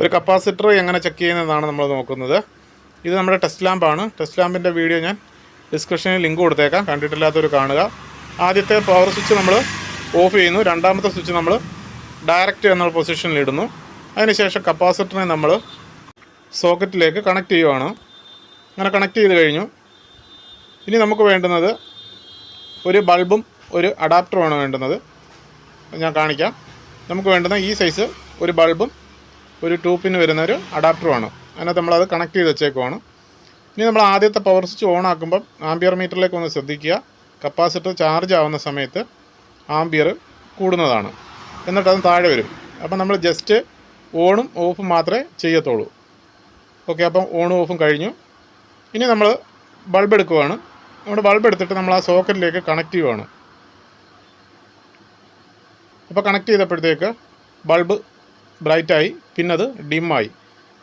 ഒരു കപ്പാസിറ്റർ എങ്ങനെ ചെക്ക് ചെയ്യുന്നതാണ് നമ്മൾ നോക്കുന്നത്. ഇത് നമ്മുടെ ടെസ്റ്റ് ലാമ്പാണ് ടെസ്റ്റ് ലാമ്പിന്റെ വീഡിയോ ഞാൻ ഡിസ്ക്രിപ്ഷനിൽ ലിങ്ക് കൊടുത്തേക്കാം. കണ്ടിട്ടില്ലാത്തവർ കാണുക. ആദ്യത്തെ പവർ സ്വിച്ച് നമ്മൾ ഓഫ് ചെയ്യുന്നു. രണ്ടാമത്തെ സ്വിച്ച് നമ്മൾ ഡയറക്റ്റ് എന്നുള്ള പൊസിഷനിൽ ഇടുന്നു. അതിനുശേഷം കപ്പാസിറ്ററിനെ നമ്മൾ സോക്കറ്റിലേക്ക് കണക്ട് ചെയ്യുവാണ്. അങ്ങനെ കണക്ട് ചെയ്ത് കഴിഞ്ഞു. ഇനി നമുക്ക് വേണ്ടുന്നത് ഒരു ബൾബും ഒരു അഡാപ്റ്ററുമാണ് വേണ്ടുന്നത്. ഞാൻ കാണിക്കാം. നമുക്ക് വേണ്ടുന്ന ഈ സൈസ് ഒരു ബൾബും ഒരു ട്യൂപ്പിന് വരുന്ന ഒരു അഡാപ്റ്ററുമാണ് അതിനകത്ത് നമ്മളത് കണക്ട് ചെയ്ത് വെച്ചേക്കുവാണ്. ഇനി നമ്മൾ ആദ്യത്തെ പവർ സ്വിച്ച് ഓൺ ആക്കുമ്പം ആംബിയർ മീറ്ററിലേക്ക് ഒന്ന് ശ്രദ്ധിക്കുക. കപ്പാസിറ്റർ ചാർജ് ആവുന്ന സമയത്ത് ആംബിയർ കൂടുന്നതാണ്. എന്നിട്ട് അത് താഴെ വരും. അപ്പം നമ്മൾ ജസ്റ്റ് ഓണും ഓഫും മാത്രമേ ചെയ്യത്തുള്ളൂ. ഓക്കെ അപ്പം ഓണും ഓഫും കഴിഞ്ഞു. ഇനി നമ്മൾ ബൾബ് എടുക്കുവാണ്. നമ്മുടെ ബൾബ് എടുത്തിട്ട് നമ്മൾ ആ സോക്കറ്റിലേക്ക് കണക്ട് ചെയ്യുവാണ്. അപ്പോൾ കണക്ട് ചെയ്തപ്പോഴത്തേക്ക് ബൾബ് ബ്രൈറ്റായി പിന്നെ അത് ഡിമ്മായി.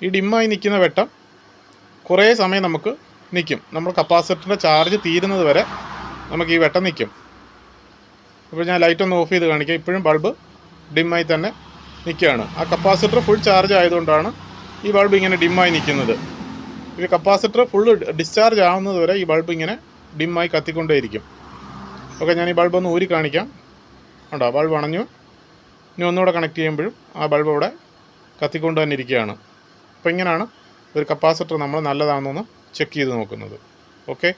ഈ ഡിമ്മായി നിൽക്കുന്ന വെട്ടം കുറേ സമയം നമുക്ക് നിൽക്കും. നമ്മൾ കപ്പാസിറ്ററിന്റെ ചാർജ് തീരുന്നത് വരെ നമുക്ക് ഈ വെട്ടം നിൽക്കും. ഇപ്പോൾ ഞാൻ ലൈറ്റ് ഒന്ന് ഓഫ് ചെയ്ത് കാണിക്കാം. ഇപ്പോഴും ബൾബ് ഡിമ്മായി തന്നെ നിൽക്കുകയാണ്. ആ കപ്പാസിറ്റർ ഫുൾ ചാർജ് ആയതുകൊണ്ടാണ് ഈ ബൾബ് ഇങ്ങനെ ഡിമ്മായി നിൽക്കുന്നത്. ഈ കപ്പാസിറ്റർ ഫുൾ ഡിസ്ചാർജ് ആവുന്നത് വരെ ഈ ബൾബ് ഇങ്ങനെ ഡിമ്മായി കത്തിക്കൊണ്ടേയിരിക്കും. ഓക്കെ ഞാൻ ഈ ബൾബ് ഒന്ന് ഊരി കാണിക്കാം. ഉണ്ടോ ബൾബ് അണഞ്ഞു. ഇനി ഒന്നുകൂടെ കണക്ട് ചെയ്യുമ്പോഴും ആ ബൾബ് അവിടെ കത്തിക്കൊണ്ട് തന്നെ ഇരിക്കുകയാണ്. അപ്പോൾ ഇങ്ങനെയാണ് ഒരു കപ്പാസിറ്റർ നമ്മൾ നല്ലതാണെന്നൊന്ന് ചെക്ക് ചെയ്ത് നോക്കുന്നത്. ഓക്കെ